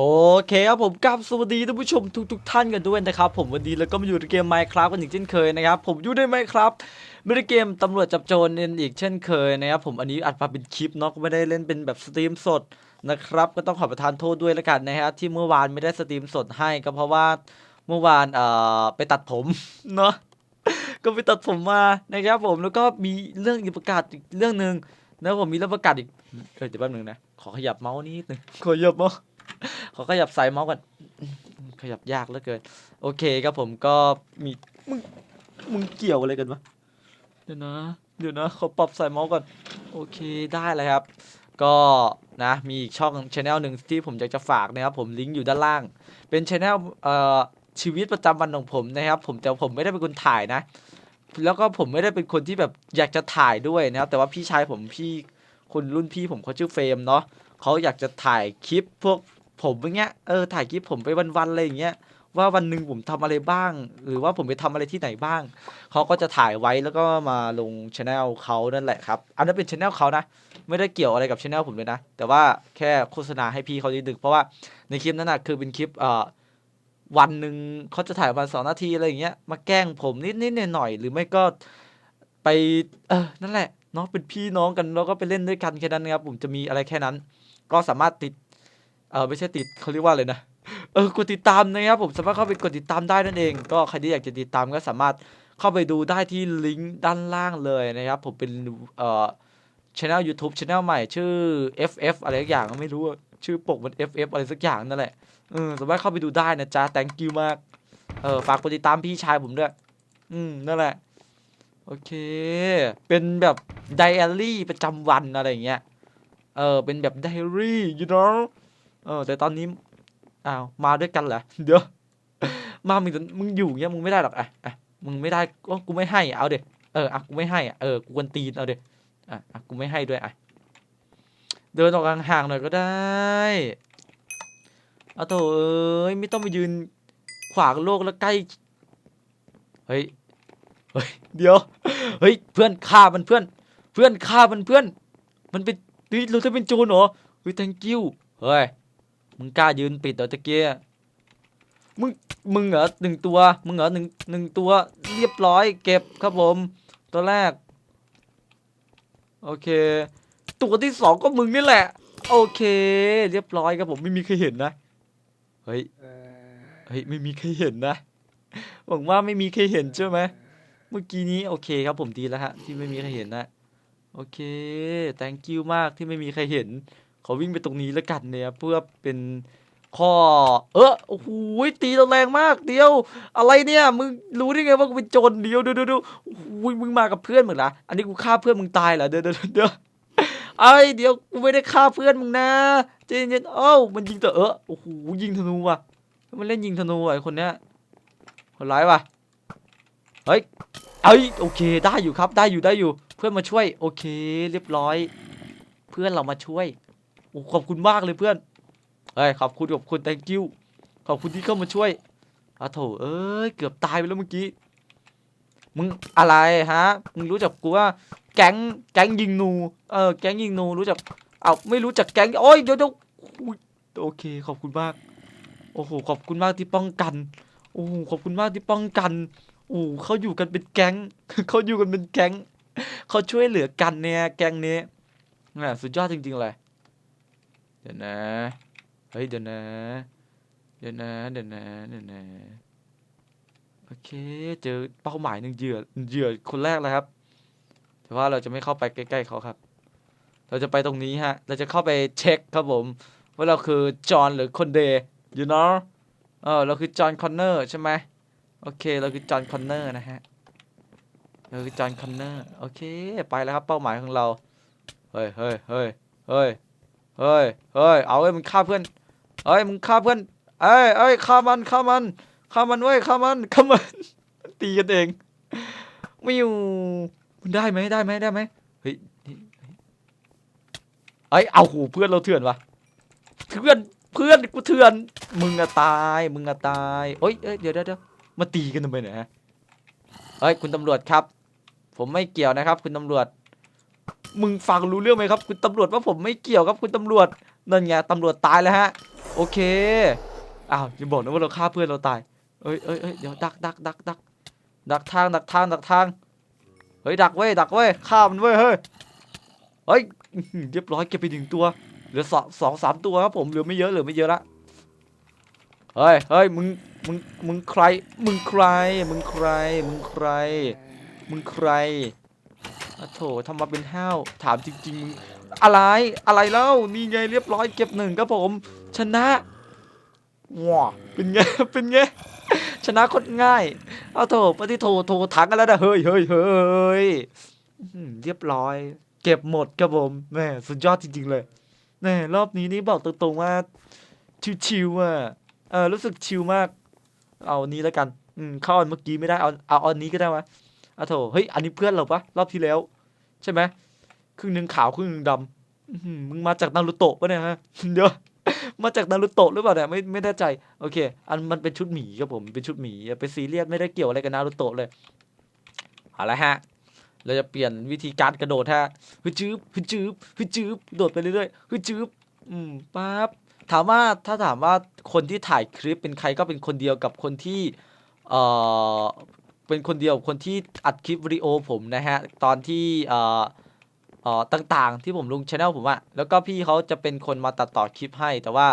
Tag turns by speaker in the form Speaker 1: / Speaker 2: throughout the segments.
Speaker 1: โอเคครับผมกับสวัสดีท่านผู้ชมทุกๆท่านกันด้วยนะครับผมวันนี้แล้วก็มาอยู่ในเกม Minecraft กันอีกเช่นเคยนะครับผมอยู่ใน Minecraft ไม่ได้เกมตำรวจจับโจรเนอีกเช่นเคยนะครับผมอันนี้อัดมาเป็นคลิปเนาะก็ไม่ได้เล่นเป็นแบบสตรีมสดนะครับก็ต้องขอประทานโทษด้วยละกันนะฮะที่เมื่อวานไม่ได้สตรีมสดให้ก็เพราะว่าเมื่อวานเอ่อไปตัดผมเนาะก็ไปตัดผมมานะครับผมแล้วก็มีเรื่องอีกประกาศอีกเรื่องหนึ่งนะผมมีเรื่องประกาศอีกเออเดี๋ยวแป๊บนึงนะขอขยับเมาส์นิดนึงขอขยับเมาส์ ขอขยับสายเมาส์ก่อนขยับยากเหลือเกิน โอเคครับผมก็มีมึงมึงเกี่ยวอะไรกันวะเดี๋ยวนะเดี๋ยวนะขอปรับสายเมาส์ก่อนโอเคได้เลยครับ ก็นะมีอีกช่องชแนลหนึ่งที่ผมอยากจะฝากนะครับผมลิงก์อยู่ด้านล่าง เป็นชแนลเอ่อชีวิตประจำวันของผมนะครับ ผมแต่ผมไม่ได้เป็นคนถ่ายนะ แล้วก็ผมไม่ได้เป็นคนที่แบบอยากจะถ่ายด้วยนะครับแต่ว่าพี่ชายผมพี่คนรุ่นพี่ผมเขาชื่อเฟรมเนาะเขาอยากจะถ่ายคลิปพวก ผมอย่างเงี้ยเออถ่ายคลิปผมไปวันๆอะไรอย่างเงี้ยว่าวันหนึ่งผมทำอะไรบ้าง หรือว่าผมไปทำอะไรที่ไหนบ้าง เขาก็จะถ่ายไว้แล้วก็มาลงช anel เขานั่นแหละครับ อันนั้นเป็นช anel เขานะ ไม่ได้เกี่ยวอะไรกับช anel ผมเลยนะ แต่ว่าแค่โฆษณาให้พี่เขานิดนึงเพราะว่าในคลิปนั้นนะคือเป็นคลิปเอ่อวันหนึ่งเขาจะถ่ายวันสองนาทีอะไรอย่างเงี้ยมาแกล้งผมนิดนิดหน่อยหน่อยๆหรือไม่ก็ไปเออนั่นแหละเนาะเป็นพี่น้องกันแล้วก็ไปเล่นด้วยกันแค่นั้นนะครับผมจะมีอะไรแค่นั้น ก็สามารถติด เออไม่ใช่ติดเขาเรียกว่าอะไรนะเออกดติดตามนะครับผมสามารถเข้าไปกดติดตามได้นั่นเอง ก็ใครที่อยากจะติดตามก็สามารถเข้าไปดูได้ที่ลิงก์ด้านล่างเลยนะครับผมเป็นเอ่อช anel YouTube channel ใหม่ชื่อ FF อะไรสักอย่างก็ไม่รู้ชื่อปกมัน FF อะไรสักอย่างนั่นแหละเออสามารถเข้าไปดูได้นะจ๊ะ thank you มากเออฝากกดติดตามพี่ชายผมด้วยอืมนั่นแหละโอเค เป็นแบบไดอารี่ประจำวันอะไรอย่างเงี้ยเออเป็นแบบไดอารี่ you know เออ แต่ตอนนี้อ้าวมาด้วยกันเหรอเดี๋ยวมามึงมึงอยู่เงี้ยมึงไม่ได้หรอกอะอะมึงไม่ได้ก็กูไม่ให้เอาเด็เอออะกูไม่ให้อะเออกูกวนตีนเอาเด็อะอะกูไม่ให้ด้วยอะเดินออกห่างๆหน่อยก็ได้เอาโถเอ้ยไม่ต้องมายืนขวางโลกแล้วใกล้เฮ้ยเฮ้ยเดี๋ยวเฮ้ยเพื่อนฆ่ามันเพื่อน เพื่อนฆ่ามันเพื่อน มันเป็นเฮ้ยเราจะเป็นโจรเหรอเฮ้ย thank you เฮ้ย มึงกล้ายืนปิดเหรอตะเกียมึงมึงเหรอหนึ่งตัว มึงเหรอหนึ่งหนึ่งตัวเรียบร้อย เก็บครับผม ตัวแรก โอเค ตัวที่สองก็มึงนี่แหละ โอเค เรียบร้อยครับผมไม่มีใครเห็นนะเฮ้ยเฮ้ยไม่มีใครเห็นนะหวังว่าไม่มีใครเห็นใช่ไหมเมื่อกี้นี้โอเคครับผมดีแล้วฮะที่ไม่มีใครเห็นนะโอเค thank you มากที่ไม่มีใครเห็น ขอวิ่งไปตรงนี้แล้วกันเนี่ยเพื่อเป็นข้อ เออโอ้โหตีเราแรงมากเดียว อะไรเนี่ยมึงรู้ได้ไงว่ากูเป็นโจรเดียวดี๋ยวเดี๋ยวเดี๋ยวโอ้โหมึงมากับเพื่อนมึงเหรออันนี้กูฆ่าเพื่อนมึงตายเหรอเดี๋ยวเดี๋ยวเดี๋ยวไอ้เดี๋ยวกูไม่ได้ฆ่าเพื่อนมึงนะใจเย็นเอ้ามันยิงแต่เออโอ้โหยิงธนูว่ะมันเล่นยิงธนูไอคนเนี้ยคนร้ายว่ะเฮ้ยเอ้ยโอเคได้อยู่ครับได้อยู่ได้อยู่ เพื่อนมาช่วย โอเค เรียบร้อย เพื่อนเรามาช่วย โอ้ขอบคุณมากเลยเพื่อนเฮ้ยขอบคุณขอบคุณ thank you ขอบคุณที่เข้ามาช่วยอะโถเอ้ยเกือบตายไปแล้วเมื่อกี้มึงอะไรฮะมึงรู้จักกูว่าแก๊งแก๊งยิงนูเออแก๊งยิงนูรู้จักเอาไม่รู้จักแก๊งโอ้ยเดี๋ยวเดี๋ยวโอเคขอบคุณมากโอ้โหขอบคุณมากที่ป้องกันโอ้โหขอบคุณมากที่ป้องกันโอ้เขาอยู่กันเป็นแก๊งเขาอยู่กันเป็นแก๊งเขาช่วยเหลือกันเนี่ยแก๊งนี้น่ะสุดยอดจริงๆเลย ดี๋ยวนะ เฮ้ย เดี๋ยวนะ เดี๋ยวนะ เดี๋ยวนะ เดี๋ยวนะ โอเค เจอเป้าหมายหนึ่งเหยื่อ เหยื่อคนแรกแล้วครับ แต่ว่าเราจะไม่เข้าไปใกล้ๆเขาครับ เราจะไปตรงนี้ฮะ เราจะเข้าไปเช็คครับผม ว่าเราคือจอห์นหรือคนเดย์ you know เออ เราคือจอห์นคอนเนอร์ใช่ไหมโอเค เราคือจอห์นคอนเนอร์นะฮะ เราคือจอห์นคอนเนอร์ โอเค ไปแล้วครับ เป้าหมายของเรา เฮ้ยเฮ้ยเฮ้ยเฮ้ย เฮ้ยเฮ้ยเอาเว้ยมึงฆ่าเพื่อนเฮ้ยมึงฆ่าเพื่อนเอ้ยเอ้ยฆ่ามันฆ่ามันฆ่ามันเว้ยฆ่ามันฆ่ามันตีกันเองไม่อยู่มันได้ไหมได้ไหมได้ไหมเฮ้ยเอ้ยเอาหูเพื่อนเราเถื่อนวะเพื่อนเพื่อนกูเถื่อน มึงอะตาย มึงอะตายเอ้ยเอ้ยเดี๋ยวเดี๋ยวเดี๋ยวมาตีกันทำไมเนี่ยฮะเอ้ยคุณตำรวจครับ ผมไม่เกี่ยวนะครับ คุณตำรวจ มึงฟังรู้เรื่องไหมครับ คุณตำรวจว่าผมไม่เกี่ยวครับคุณตำรวจนั่นไงตำรวจตายแล้วฮะ โอเคอ้าวอย่าบอกนะว่าเราฆ่าเพื่อนเราตายเอ้ยเอ้ยเอ้ยเดี๋ยวดักดักดักดักดักทางดักทางดักทางเฮ้ยดักเว้ยดักเว้ยฆ่ามันเว้ยเฮ้ยเฮ้ยเรียบร้อยเก็บไปหนึ่งตัวเหลือสองสองสามตัวครับผมเหลือไม่เยอะเหลือไม่เยอะละเฮ้ยเฮ้ยมึงมึงมึงใคร มึงใคร มึงใคร มึงใคร มึงใคร โถทำมาเป็นห้าวถามจริง ๆ อะไรอะไรเล่านี่ไงเรียบร้อยเก็บหนึ่งครับผม ชนะว้าเป็นไงเป็นไงชนะคตรง่าย เอาโถปฏิโถโถถังกันแล้วนะเฮ้ยเฮ้ยเฮ้ยเรียบร้อย เก็บหมดครับผมแม่สุดยอดจริง ๆ เลยแน่รอบนี้นี่บอกตรงๆว่า ชิวๆอะเออรู้สึกชิลมาก เอาอันนี้แล้วกัน อืมเข้าอันเมื่อกี้ไม่ได้เอาเอาอันนี้ก็ได้วะ อาโถเฮ้ยอันนี้เพื่อนเราปะรอบที่แล้ว ใช่ไหมครึ่งหนึ่งขาวครึ่งหนึ่งดำมึงมาจากนารูโตะปะเนี่ยฮะเดี๋ยวมาจากนารูโตะหรือเปล่าเนี่ยไม่ไม่แน่ใจโอเค อันมันเป็นชุดหมีครับผมเป็นชุดหมีอย่าไปซีเรียสไม่ได้เกี่ยวอะไรกับนารูโตะเลยเอาละฮะเราจะเปลี่ยนวิธีการกระโดดฮะฮึจืบฮึจืบฮึจืบโดดไปเรื่อยๆฮึจืบอืมปั๊บถามว่าถ้าถามว่าคนที่ถ่ายคลิปเป็นใครก็เป็นคนเดียวกับคนที่เอ่อ เป็นคนเดียวคนที่อัดคลิปวิดีโอผมนะฮะ ตอนที่เอ่อเอ่อต่างๆ ที่ผมลงช anel ผมอะแล้วก็พี่เขาจะเป็นคนมาตัดต่อคลิปให้ แต่ว่า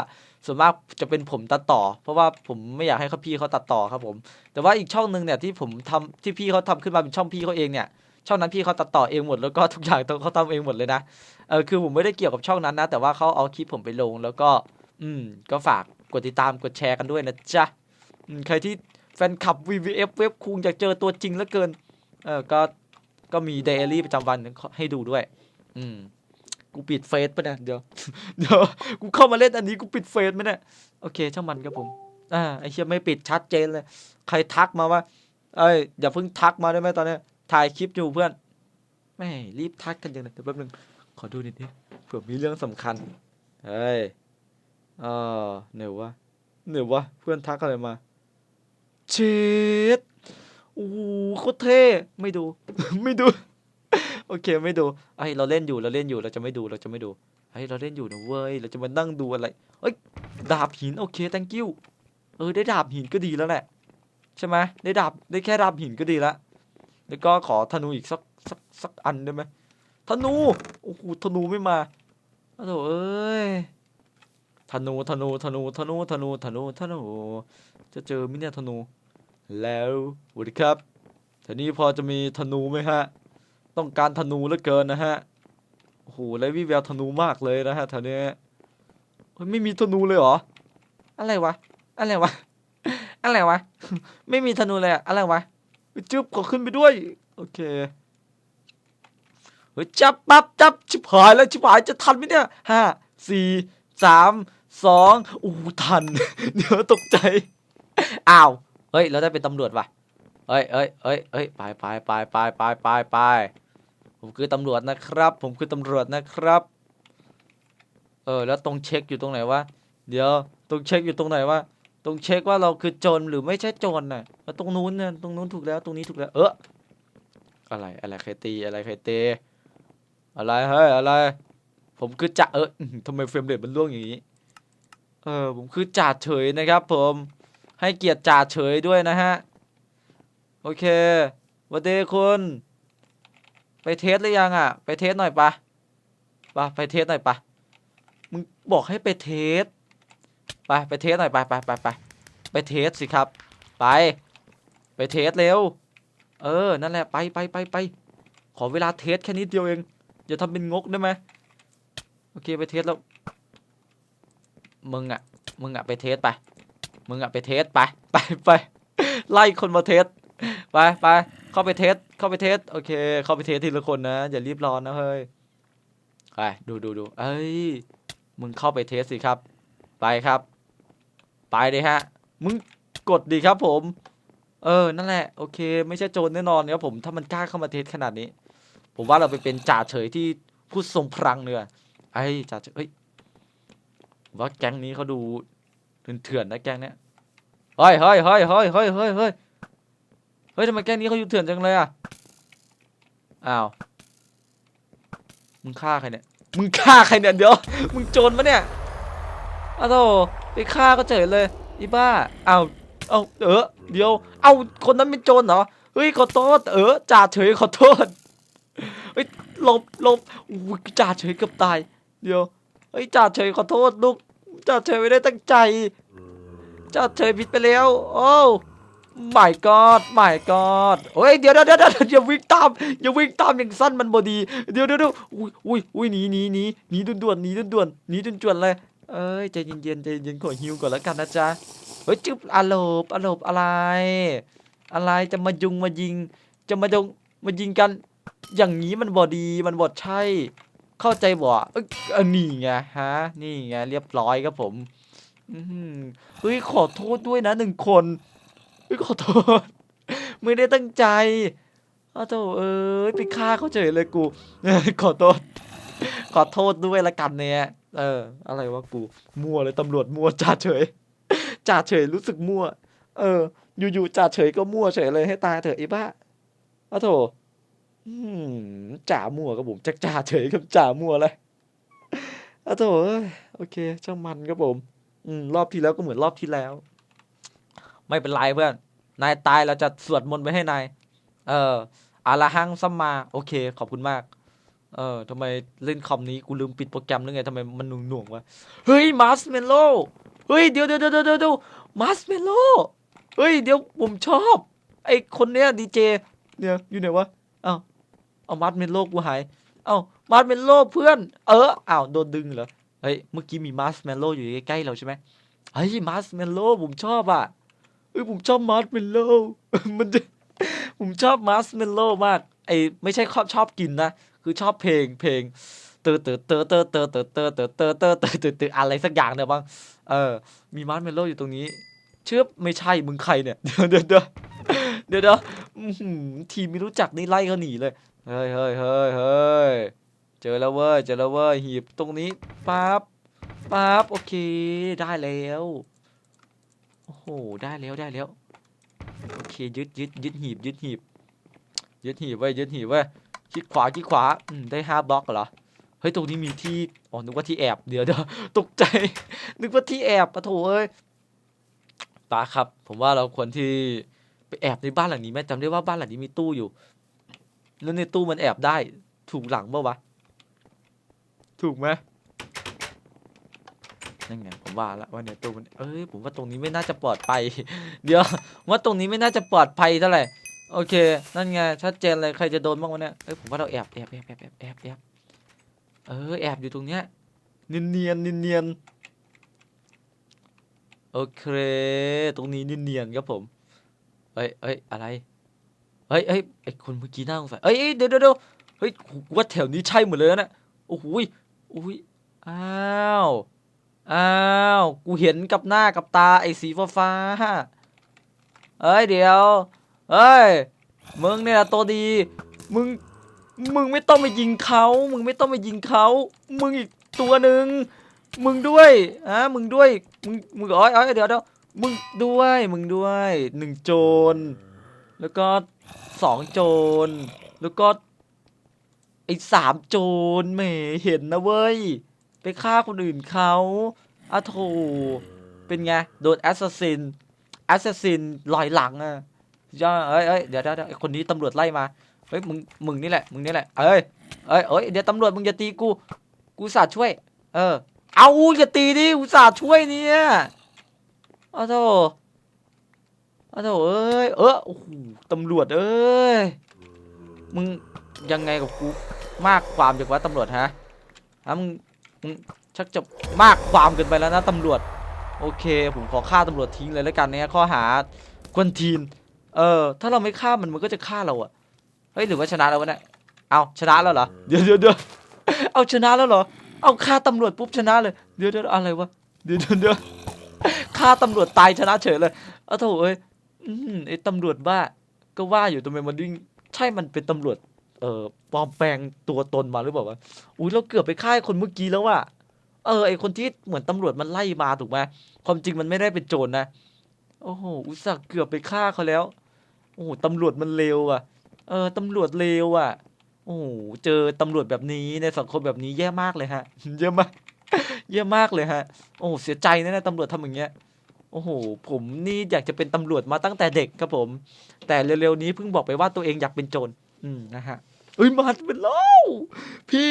Speaker 1: ส่วนมากจะเป็นผมตัดต่อ เพราะว่าผมไม่อยากให้เขาพี่เขาตัดต่อครับผม แต่ว่าอีกช่องหนึ่งเนี่ยที่ผมทำที่พี่เขาทำขึ้นมาเป็นช่องพี่เขาเองเนี่ยช่องนั้นพี่เขาตัดต่อเองหมดแล้วก็ทุกอย่างต้องเขาทำเองหมดเลยนะเออคือผมไม่ได้เกี่ยวกับช่องนั้นนะ แต่ว่าเขาเอาคลิปผมไปลงแล้วก็ อืม ก็ฝากกดติดตามกดแชร์กันด้วยนะจ๊ะใครที่ แฟนคลับ VVF เว็บคุงอยากเจอตัวจริงเหลือเกิน เออก็ก็มีไดอารี่ประจำวันให้ดูด้วย อืม กูปิดเฟซปะเนี่ยเดี๋ยว เดี๋ยว กูเข้ามาเล่นอันนี้กูปิดเฟซไหมเนี่ย โอเค ช่างมันครับผม อ่า ไอเชี่ยไม่ปิดชัดเจนเลย ใครทักมาว่า เอ้ย อย่าเพิ่งทักมาได้ไหมตอนนี้ ถ่ายคลิปอยู่เพื่อน ไม่รีบทักกันจังเลยเดี๋ยวแป๊บนึง ขอดูนิดนึงเผื่อมีเรื่องสำคัญ เฮ้ย เออเหนียววะเหนียววะ เพื่อนทักอะไรมา เชดโอ้โหโคตรเท่ไม่ดู ไม่ดู โอเคไม่ดูไอยเราเล่นอยู่เราเล่นอยู่เราจะไม่ดูเราจะไม่ดูไอยเราเล่นอยู่นะเว้ยเราจะมานั่งดูอะไรเอ้ยดาบหินโอเค thank you เออได้ดาบหินก็ดีแล้วแหละใช่ไหมได้ดาบได้แค่ดาบหินก็ดีละแล้วก็ขอธนูอีกสักสักสักอันได้ไหมธนูโอ้โหธนูไม่มาโอ้โหเอ้ยธนูธนูธนูธนูธนูธนูธนู จะเจอมิเนี่ยธนู แล้วสวัสดีครับทีนี้พอจะมีธนูไหมฮะ ต้องการธนูเหลือเกินนะฮะโอ้โหแล้ววิแววธนูมากเลยนะฮะแถวนี้ไม่มีธนูเลยเหรอ อะไรวะ อะไรวะ อะไรวะ ไม่มีธนูเลยอะอะไรวะจึ๊บขอขึ้นไปด้วย โอเคเฮ้ยจับปั๊บจับชิบหายแล้วชิบหายจะทันไหมเนี่ยห้าสี่สามสองอู้ทัน เดี๋ยวตกใจ อ้าวเฮ้ยเราได้เป็นตำรวจว่ะเฮ้ยเฮ้ยเฮ้ยเฮ้ยไปไปไปไปไปไปไปผมคือตำรวจนะครับ ผมคือตำรวจนะครับ เออแล้วตรงเช็คอยู่ตรงไหนวะเดี๋ยวตรงเช็คอยู่ตรงไหนวะตรงเช็คว่าเราคือโจรหรือไม่ใช่โจรน่ะแล้วตรงนู้นเนี่ยตรงนู้นถูกแล้วตรงนี้ถูกแล้ว เอออะไรอะไรใครตีอะไรใครตีอะไรเฮ้ยอะไร ผมคือจ่าเอออื้อหือทำไมเฟรมเรทมันล่วงอย่างนี้ เออผมคือจ่าเฉยนะครับ ผม ให้เกียรติจ่าเฉยด้วยนะฮะ โอเควันเดคุณ ไปเทสหรือยังอะ ไปเทสหน่อยปะปะไปเทสหน่อยปะมึงบอกให้ไปเทสไปไปเทสหน่อยไปไปไปไปไปเทสสิครับ ไป ไปเทสเร็ว เออ นั่นแหละไปไปไปไปขอเวลาเทสแค่นิดเดียวเองอย่าทำเป็นงกได้ไหมโอเคไปเทสแล้ว มึงอะมึงอะไปเทสไป มึงอะไปเทสไปไปไปไล่คนมาเทสไปไปเข้าไปเทสเข้าไปเทสโอเค เข้าไปเทสทีละคนนะอย่ารีบร้อนนะเฮ้ยไปดูดูดูเอ้ยมึงเข้าไปเทสสิครับ ไปครับ ไปเลยฮะ มึงกดดีครับผม เออ นั่นแหละ โอเค ไม่ใช่โจรแน่นอนครับผม ถ้ามันกล้าเข้ามาเทสขนาดนี้ ผมว่าเราไปเป็นจ่าเฉยที่พูดทรงพลังเนื้อไอ้จ่าเฉยเอ้ยว่าแก๊งนี้เขาดู เถื่อนนะแก๊งเนี้ยเฮ้ยเฮ้ยเฮ้ยเฮ้ยเฮ้ยเฮ้ยเฮ้ยเฮ้ยทำไมแก๊งนี้เขาอยู่เถื่อนจังเลยอะอ้าวมึงฆ่าใครเนี่ยมึงฆ่าใครเนี่ยเดี๋ยวมึงโจรปะเนี่ยอ้าวโธ่ไปฆ่าก็เฉยเลยอีบ้าเอาวเอาเออเดี๋ยว เอาคนนั้นเป็นโจรเหรอเฮ้ยขอโทษเออจ่าเฉยขอโทษเฮ้ยลบลบอุ้ยจ่าเฉยเกือบตาย เดี๋ยวเฮ้ยจ่าเฉยขอโทษลูก จ่าเฉยไม่ได้ตั้งใจจ่าเฉยผิดไปแล้ว โอ้ไม่กอดไม่กอดเฮ้ยเดี๋ยวเดี๋ยวเดี๋ยวเดี๋ยวอย่าวิ่งตามอย่าวิ่งตามอย่างสั้นมันบอดีเดี๋ยวเดี๋ยวเดี๋ยวอุ้ยอุ้ยอุ้ยหนีหนีหนีหนีด่วนๆหนีด่วนๆหนีด่วนๆเลยเอ้ยใจเย็นๆใจเย็นๆขอฮิวก่อนแล้วกันนะจ๊ะเฮ้ยจึ๊บอาโลบอาโลบอะไร อะไรจะมายุงมายิง จะมาดงมายิงกัน อย่างนี้มันบอดีมันบอดใช่ เข้าใจบ่อ้ยเออนี่ไงฮะ นี่ไงเรียบร้อยครับผมอื้อหือเฮ้ยขอโทษด้วยนะหนึ่งคนเฮ้ยขอโทษ ไม่ได้ตั้งใจอ้าวโธ่เอ้ยไปฆ่าเขาเฉยเลยกู ขอโทษ ขอโทษด้วยละกันเนี่ยเออ อะไรวะกู มั่วเลยตำรวจมั่วจ่าเฉยจ่าเฉยรู้สึกมั่ว เออ อยู่ๆจ่าเฉยก็มั่วเฉยเลยให้ตายเถอะไอ้บ้าอ้าวโถ จ่ามั่วกับผมจากจ่าเฉยกับจ่ามั่วเลยอ้โถโอเคช่างมันครับผม อืมรอบที่แล้วก็เหมือนรอบที่แล้ว ไม่เป็นไรเพื่อน นายตายเราจะสวดมนต์ไปให้นาย เอออาละหังซัมมา โอเค ขอบคุณมาก เออทำไมเล่นคอมนี้กูลืมปิดโปรแกรมหรือไงทำไมมันหน่วงหน่วงๆวะ เฮ้ยมาสเมลโลเฮ้ยเดี๋ยวเดี๋ยวเดี๋ยวเดี๋ยวเดี๋ยวมาสเมลโลเฮ้ยเดี๋ยวผมชอบ ไอคนเนี้ยดีเจ เนี่ยอยู่ไหนวะอ้าว เอามาร์สเมลโล่กูหาย เอ้ามาร์สเมลโล่เพื่อน เอออ้าวโดนดึงเหรอ เฮ้ย เมื่อกี้มีมาร์สเมลโล่อยู่ใกล้ๆเราใช่ไหมเฮ้ยมาร์สเมลโล่ผมชอบอะเฮ้ยผมชอบมาร์สเมลโล่ มันจะ ผมชอบมาร์สเมลโล่มาก ไอไม่ใช่ชอบชอบกินนะ คือชอบเพลงเพลงเตอเตอเตอเตอเตอเตอเตอเตอเตอเตอเตอเตอเตออะไรสักอย่างเนี่ยบ้าง เออ มีมาร์ชเมลโล่อยู่ตรงนี้ เชื่อไม่ใช่มึงใครเนี่ย เดี๋ยวเดี๋ยวเดี๋ยวเดี๋ยวเดี๋ยวอื้อหือทีมไม่รู้จักนี่ไล่เขาหนีเลย เฮ้ยเฮ้ยเฮ้ยเฮ้ยเจอแล้วเว้ย เจอแล้วเว้ย หีบตรงนี้ปั๊บปั๊บโอเค ได้แล้ว โอ้โห ได้แล้ว ได้แล้ว โอเค ยึดยึดยึดหีบ ยึดหีบ ยึดหีบไว้ยึดหีบไว้ยคลิกขวาคลิกขวา อืม ได้ห้าบล็อกเหรอ เฮ้ย ตรงนี้มีที่ อ๋อ นึกว่าที่แอบ เดี๋ยวเดี๋ยวตกใจ นึกว่าที่แอบปะโถเอ้ยตาครับ ผมว่าเราควรที่ไปแอบในบ้านหลังนี้ไหมจำได้ว่าบ้านหลังนี้มีตู้อยู่ แล้วในตู้มันแอบได้ถูกหลังเปล่าวะ ถูกไหมนั่นไงผมว่าแล้วว่าในตู้มันเอ้ยผมว่าตรงนี้ไม่น่าจะปลอดภัย เดี๋ยวว่าตรงนี้ไม่น่าจะปลอดภัยเท่าไหร่โอเค นั่นไงชัดเจนเลยใครจะโดนบ้างวะเนี่ยเอ้ยผมว่าเราแอบแอบแอบแอบแอบแอบแอบเออแอบอยู่ตรงเนี้ยเนียนเนียนเนียนเนียนโอเค ตรงนี้เนียนเนียนครับผมเฮ้ยเฮ้ยอะไร เฮ้ยเฮ้ยไอคนเมื่อกี้น่าสงสัยเอ้ยเดี๋ยวเดี๋ยวเฮ้ยว่าแถวนี้ใช่หมดเลยนะโอ้โหโอ้ยอ้าวอ้าวกูเห็นกับหน้ากับตาไอ้สีฟ้าฟ้าเอ้ยเดี๋ยวเฮ้ยมึงเนี่ยตัวดี มึงมึงไม่ต้องมายิงเขามึงไม่ต้องมายิงเขามึงอีกตัวหนึ่งมึงด้วยอะมึงด้วยมึงมึงอ๋อยอ๋อยเดี๋ยวเดี๋ยวมึงด้วยมึงด้วยหนึ่งโจรแล้วก็ สองโจร แล้วก็ไอ้สามโจรแหมเห็นนะเว้ย ไปฆ่าคนอื่นเขาอะโถเป็นไง โดนแอสซัสซินแอสซัสซินลอยหลังอะย่าเอ้ยเอ้ยเดี๋ยวเดี๋ยวคนนี้ตำรวจไล่มา เฮ้ยมึงมึงนี่แหละมึงนี่แหละ เอ้ยเอ้ยเอ้ยเดี๋ยวตำรวจมึงอย่าตีกู กูสาห์ช่วย เออ เอาอย่าตีดิอุตส่าห์ช่วยเนี่ยอ้าวโธ่ อ้าวโธ่เอ้ย เออโอ้โหตำรวจเอ้ย มึงยังไงกับกูมากความจากว่าตำรวจฮะฮะมึงมึงชักจะมากความเกินไปแล้วนะตำรวจ โอเค ผมขอฆ่าตำรวจทิ้งเลยแล้วกันเนี่ยข้อหากวนทีน เออ ถ้าเราไม่ฆ่ามันมันก็จะฆ่าเราอะเฮ้ยหรือว่าชนะแล้ววะเนี่ย เอาชนะแล้วเหรอ เดี๋ยวเดี๋ยวเดี๋ยวเอาชนะแล้วเหรอ เอาฆ่าตำรวจปุ๊บชนะเลย เดี๋ยวเดี๋ยวอะไรวะ เดี๋ยวเดี๋ยวเดี๋ยวฆ่าตำรวจตายชนะเฉยเลย เอาโถเอ้ย อืมไอ้ตำรวจบ้าก็ว่าอยู่ทำไมมันวิ่งใช่มันเป็นตำรวจ เอ่อปลอมแปลงตัวตนมาหรือเปล่าวะอุ้ยเราเกือบไปฆ่าไอ้คนเมื่อกี้แล้วว่ะเออไอคนที่เหมือนตำรวจมันไล่มาถูกไหมความจริงมันไม่ได้เป็นโจรนะ โอ้โหอุตส่าห์เกือบไปฆ่าเขาแล้ว โอ้โหตำรวจมันเลวอะ เออตำรวจเลวอะ โอ้โหเจอตำรวจแบบนี้ในสังคมแบบนี้แย่มากเลยฮะแย่มากเยี่มากเลยฮะ โอ้โหเสียใจนะนะตำรวจทำอย่างเงี้ย โอ้โห ผมนี่อยากจะเป็นตำรวจมาตั้งแต่เด็กครับผม แต่เร็วๆนี้เพิ่งบอกไปว่าตัวเองอยากเป็นโจร อืมนะฮะเอ้ยมาเป็นเล่าพี่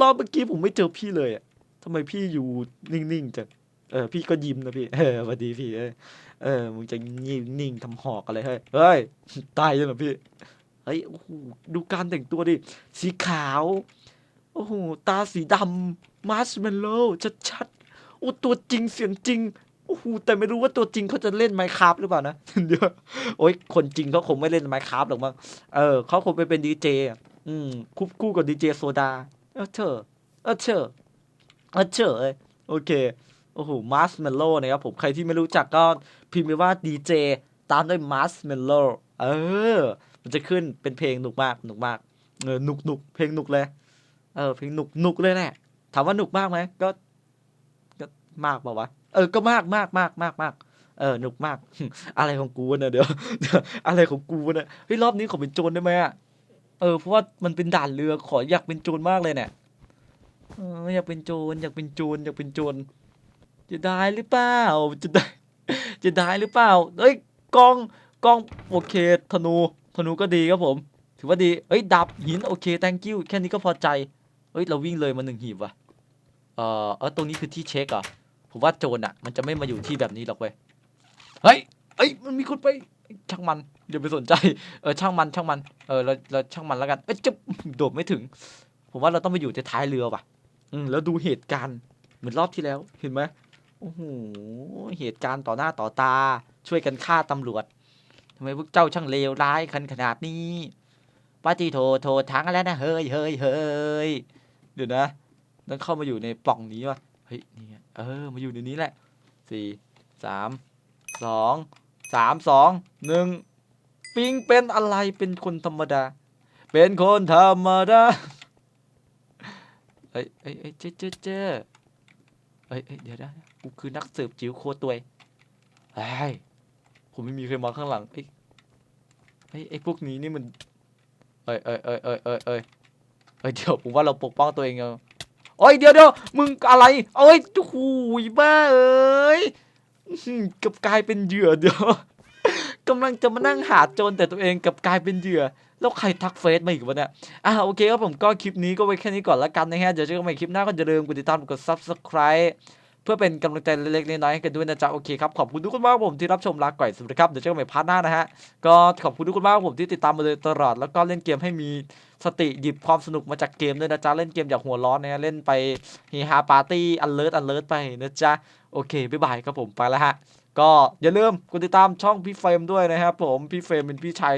Speaker 1: รอบเมื่อกี้ผมไม่เจอพี่เลยอะทำไมพี่อยู่นิ่งๆจังเออพี่ก็ยิ้มนะพี่เออสวัสดีพี่ เออเออมึงจะนิ่งนิ่งทำหอกอะไรเฮ้ยเฮ้ยตายเลยเหรอพี่เฮ้ยโอ้โหดูการแต่งตัวดิสีขาวโอ้โหตาสีดำมาร์ชเมลโล่ชัดๆโอ้ตัวจริงเสียงจริง โอ้โหแต่ไม่รู้ว่าตัวจริงเขาจะเล่นไมค์ค a f t หรือเปล่านะเดี๋ยวโอ้ยคนจริงเขาคงไม่เล่นไมค์ค a f t หรอกมั้งเออเขาคงไปเป็นดีเจอืมคุบคู่กับดีเจโซดาเออเธอเออเธอเออเธอเอ้ยโอเคโอ้โหมาร์ชเมลโล่นะครับผมใครที่ไม่รู้จักก็พิมพ์ไปว่าดีเจตามด้วยมาร์ชเมลโล่เออ มันจะขึ้นเป็นเพลงหนุกมากหนุกมากเออหนุกหนุกเพลงหนุกเลย เออเพลงหนุกหนุกเลยแหละถามว่าหนุกมากไหมก็ ก็มากป่าวะ เออก็มากมากมากมากมากเออหนุกมาก อะไรของกูวะเนี่ยเดี๋ยวอะไรของกูวะเนี่ยเฮ้ยรอบนี้ขอเป็นโจรได้ไหมอะเออเพราะว่ามันเป็นด่านเรือขออยากเป็นโจรมากเลยเนี่ยเอออยากเป็นโจรอยากเป็นโจรอยากเป็นโจรจะได้หรือเปล่าจะได้ จะได้หรือเปล่าเอ้ยกองกองโอเคธนูธนูก็ดีครับผม ถือว่าดีเอ้ยดับหินโอเค thank you แค่นี้ก็พอใจเอ้ยเราวิ่งเลยมาหนึ่งหีบว่ะเออเออตรงนี้คือที่เช็คเหรอ ผมว่าโจรอะ มันจะไม่มาอยู่ที่แบบนี้หรอกเว้ยเฮ้ยเอ้ยมันมีคนไปช่างมันอย่าไปสนใจเออช่างมันช่างมันเออเราเราช่างมันแล้วกันเอ้ยจะโดดไม่ถึง ผมว่าเราต้องไปอยู่ในท้ายเรือว่ะ อืมแล้วดูเหตุการณ์เหมือนรอบที่แล้วเห็นไหมโอ้โหเหตุการณ์ต่อหน้าต่อตา ช่วยกันฆ่าตำรวจทำไมพวกเจ้าช่างเลวร้ายกันขนาดนี้ปาจิโทโททั้งแล้วนะเฮ้ยเฮ้ยเฮ้ยเดี๋ยวนะต้องเข้ามาอยู่ในปล่องนี้วะ ฮ้ยนี่ไงเออมาอยู่ในนี้แหละสี่สามสองสามสองหนึ่งปิงเป็นอะไรเป็นคนธรรมดา เป็นคนธรรมดาเอ้ยเอ้ยเจ๊เจ๊เจ๊เอ้ยเอ้ยเดี๋ยวนะกูคือนักสืบจิ๋วโคตรตัวเฮ้ยผมไม่มีใครมาข้างหลังเอ้ยเฮ้ยไอ้พวกนี้นี่มันเอ้ยเอ้ยเอ้ยเอ้ยเอ้ยเอ้ยเอ้ยเดี๋ยวผมว่าเราปกป้องตัวเองเอา โอ้ยเดี๋ยวเดี๋ยวมึงอะไรเอ้ยโอ้โหบ้าเอ้ยกับกลายเป็นเหยื่อเดี๋ยวกำลังจะมานั่งหาโจรแต่ตัวเองกับกลายเป็นเหยื่อแล้วใครทักเฟซมาอีกวะเนี่ย อะโอเคครับผมก็คลิปนี้ก็ไว้แค่นี้ก่อนละกันนะฮะ เดี๋ยวเจอกันใหม่คลิปหน้าก็อย่าลืมกดติดตามกด subscribe เพื่อเป็นกำลังใจเล็กๆน้อยๆให้กันด้วยนะจ๊ะ โอเคครับ ขอบคุณทุกคนมากผมที่รับชมลาก่อยสวัสดีครับ เดี๋ยวเจอกันใหม่พาร์ทหน้านะฮะ ก็ขอบคุณทุกคนมากผมที่ติดตามมาโดยตลอดแล้วก็เล่นเกมให้มี สติหยิบความสนุกมาจากเกมด้วยนะจ๊ะ เล่นเกมอย่างหัวร้อนนะเล่นไปเฮฮาปาร์ตี้อันเลิศอันเลิศไปนะจ๊ะ โอเค บ๊ายบายครับผมไปแล้วฮะ ก็อย่าลืมกดติดตามช่องพี่เฟรมด้วยนะครับผมพี่เฟรมเป็นพี่ชาย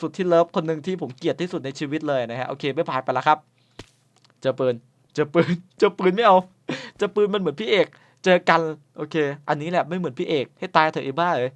Speaker 1: สุดที่เลิฟคนหนึ่งที่ผมเกลียดที่สุดในชีวิตเลยนะฮะโอเคไม่ผ่านไปแล้วครับ เจอปืนเจอปืนเจอปืนไม่เอาเจอปืนมันเหมือนพี่เอก เจอกันโอเค อันนี้แหละไม่เหมือนพี่เอก ให้ตายเถอะไอ้บ้าเอ้ย